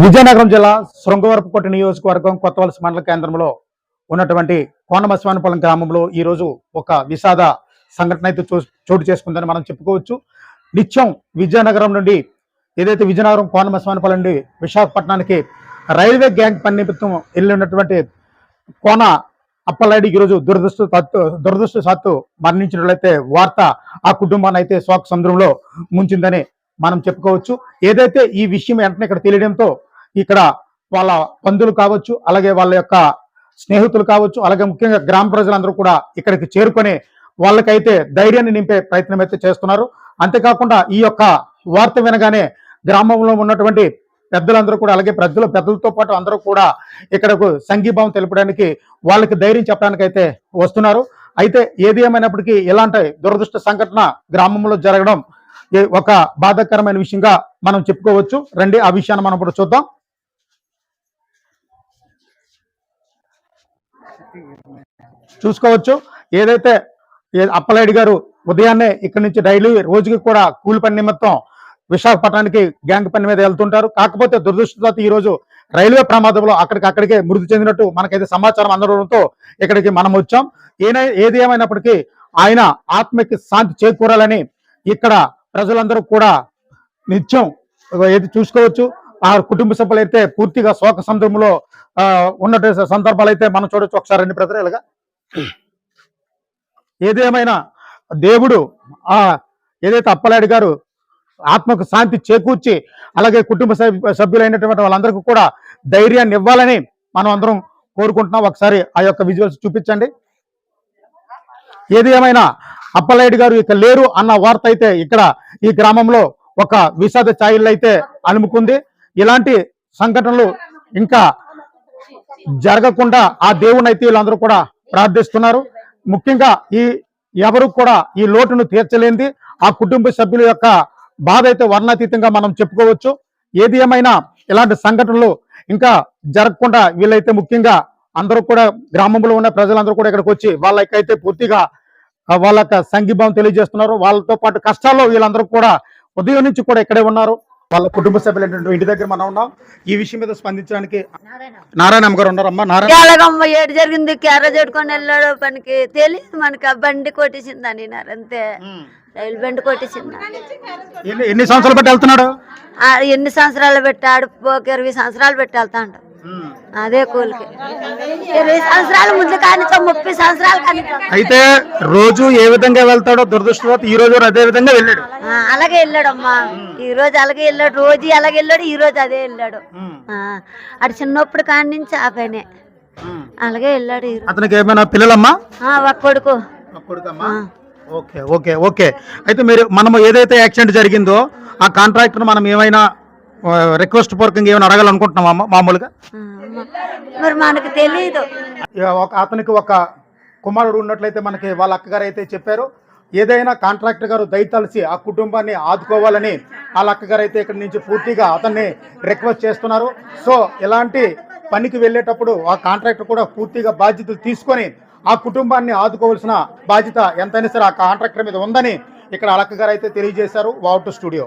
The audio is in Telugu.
విజయనగరం జిల్లా శృంగవరపుకోట నియోజకవర్గం కొత్తవలస మండల కేంద్రంలో ఉన్నటువంటి కోనమస్వానిపాలెం గ్రామంలో ఈ రోజు ఒక విషాద సంఘటన అయితే చో- చోటు చేసుకుందని మనం చెప్పుకోవచ్చు. నిత్యం విజయనగరం నుండి ఏదైతే విజయనగరం కోనమస్వానిపాలెం నుండి విశాఖపట్నానికి రైల్వే గ్యాంగ్ పని నిమిత్తం వెళ్ళినటువంటి కోన అప్పలాడి ఈరోజు దురదృష్ట దురదృష్టశాత్తు మరణించినట్లయితే వార్త ఆ కుటుంబాన్ని అయితే శోక సముద్రంలో ముంచిందని మనం చెప్పుకోవచ్చు. ఏదైతే ఈ విషయం వెంటనే ఇక్కడ తెలియడంతో ఇక్కడ వాళ్ళ బంధువులు కావచ్చు అలాగే వాళ్ళ యొక్క స్నేహితులు కావచ్చు అలాగే ముఖ్యంగా గ్రామ ప్రజలందరూ కూడా ఇక్కడికి చేరుకొని వాళ్ళకైతే ధైర్యాన్ని నింపే ప్రయత్నం అయితే చేస్తున్నారు. అంతేకాకుండా ఈ యొక్క వార్త వినగానే గ్రామంలో ఉన్నటువంటి పెద్దలందరూ కూడా అలాగే పెద్దలు పెద్దలతో పాటు అందరూ కూడా ఇక్కడకు సంఘీభావం తెలపడానికి వాళ్ళకి ధైర్యం చెప్పడానికి అయితే వస్తున్నారు. అయితే ఏది ఏమైనప్పటికీ ఇలాంటి దురదృష్ట సంఘటన గ్రామంలో జరగడం ఒక బాధాకరమైన విషయంగా మనం చెప్పుకోవచ్చు. రండి ఆ విషయాన్ని మనం ఇప్పుడు చూద్దాం. చూసుకోవచ్చు. ఏదైతే అప్పలాయుడు గారు ఉదయాన్నే ఇక్కడ నుంచి డైలీ రోజుకి కూడా కూలి పని నిమిత్తం విశాఖపట్నానికి గ్యాంగ్ పని మీద వెళ్తుంటారు. కాకపోతే దురదృష్టవశాత్తు ఈ రోజు రైల్వే ప్రమాదంలో అక్కడికి అక్కడికే మృతి చెందినట్టు మనకైతే సమాచారం అందడంతో ఇక్కడికి మనం వచ్చాం. ఏనై ఏది ఏమైనప్పటికీ ఆయన ఆత్మకి శాంతి చేకూరాలని ఇక్కడ ప్రజలందరూ కూడా నిత్యం ఏది చూసుకోవచ్చు. ఆ కుటుంబ సభ్యులు అయితే పూర్తిగా శోక సందర్భంలో ఆ, ఉన్నటువంటి సందర్భాలు అయితే మనం చూడొచ్చు ఒకసారి రండి బ్రదర్ ఇలాగా. ఏదేమైనా దేవుడు ఆ ఏదైతే అప్పలాడి గారు ఆత్మకు శాంతి చేకూర్చి అలాగే కుటుంబ సభ్యు- సభ్యులైనటువంటి వాళ్ళందరికీ కూడా ధైర్యాన్ని ఇవ్వాలని మనం అందరం కోరుకుంటున్నాం. ఒకసారి ఆ యొక్క విజువల్స్ చూపించండి. ఏది ఏమైనా అప్పలనాయుడు గారు ఇక లేరు అన్న వార్త అయితే ఇక్కడ ఈ గ్రామంలో ఒక విషాద ఛాయలు అయితే అలుముకుంది. ఇలాంటి సంఘటనలు ఇంకా జరగకుండా ఆ దేవుని అయితే వీళ్ళందరూ కూడా ప్రార్థిస్తున్నారు. ముఖ్యంగా ఈ ఎవరు కూడా ఈ లోటును తీర్చలేంది ఆ కుటుంబ సభ్యుల యొక్క బాధ అయితే వర్ణాతీతంగా మనం చెప్పుకోవచ్చు. ఏది ఏమైనా ఇలాంటి సంఘటనలు ఇంకా జరగకుండా వీళ్ళైతే ముఖ్యంగా అందరూ కూడా గ్రామంలో ఉన్న ప్రజలందరూ కూడా ఇక్కడికి వచ్చి వాళ్ళకైతే పూర్తిగా వాళ్ళ యొక్క సంఘీభావం తెలియజేస్తున్నారు. వాళ్ళతో పాటు కష్టాల్లో వీళ్ళందరూ కూడా ఉదయం నుంచి కూడా ఇక్కడే ఉన్నారు. వాళ్ళ కుటుంబ సభ్యులు ఏంటంటే ఇంటి దగ్గర మనం ఉన్నాం. ఈ విషయం మీద స్పందించడానికి నారాయణ గారు ఉన్నారమ్మా. నారాయణ ఏడు జరిగింది క్యారేజ్ పెట్టుకొని వెళ్ళాడు పనికి. తెలియదు మనకి ఆ బండి కొట్టేసిందని అంతే. రైలు బండి కొట్టేసింది ఎన్ని సంవత్సరాలు బట్టి వెళ్తున్నాడు? ఆ ఎన్ని సంవత్సరాలు పెట్టాడు ఒక ఇరవై సంవత్సరాలు పెట్టి వెళ్తాడు. అదే కూలికి ఇరవై సంవత్సరాలు ముందు కానీ ముప్పై సంవత్సరాలు కానీ అయితే రోజు ఏ విధంగా వెళ్తాడో దురదృష్టవత్ ఈ రోజు అదే విధంగా వెళ్ళాడు. అలాగే వెళ్ళాడమ్మా. ఈ రోజు అలాగే వెళ్ళాడు రోజు అలాగే వెళ్ళాడు ఈ రోజు అదే వెళ్ళాడు. అటు చిన్నప్పుడు కాడి నుంచి ఆ పనే. అలాగే వెళ్ళాడు. అతనికి ఏమైనా పిల్లలమ్మా? ఒక కొడుకు. Okay okay okay. అయితే మీరు మనం ఏదైతే యాక్సిడెంట్ జరిగిందో ఆ కాంట్రాక్టర్ మనం ఏమైనా రిక్వెస్ట్ పూర్వకంగా ఏమైనా అడగాలనుకుంటున్నామా మామూలుగా? మరి మనకు తెలియదు ఒక అతనికి ఒక కుమారుడు ఉన్నట్లయితే మనకి వాళ్ళ అక్కగారు అయితే చెప్పారు. ఏదైనా కాంట్రాక్టర్ గారు దయతలిసి ఆ కుటుంబాన్ని ఆదుకోవాలని వాళ్ళ అక్కగారు అయితే ఇక్కడి నుంచి పూర్తిగా అతన్ని రిక్వెస్ట్ చేస్తున్నారు. సో ఇలాంటి పనికి వెళ్ళేటప్పుడు ఆ కాంట్రాక్టర్ కూడా పూర్తిగా బాధ్యతలు తీసుకొని ఆ కుటుంబాన్ని ఆదుకోవాల్సిన బాధ్యత ఎంతైనా సరే ఆ కాంట్రాక్టర్ మీద ఉందని ఇక్కడ వాళ్ళ అక్కగారు అయితే తెలియజేశారు. Wow to studio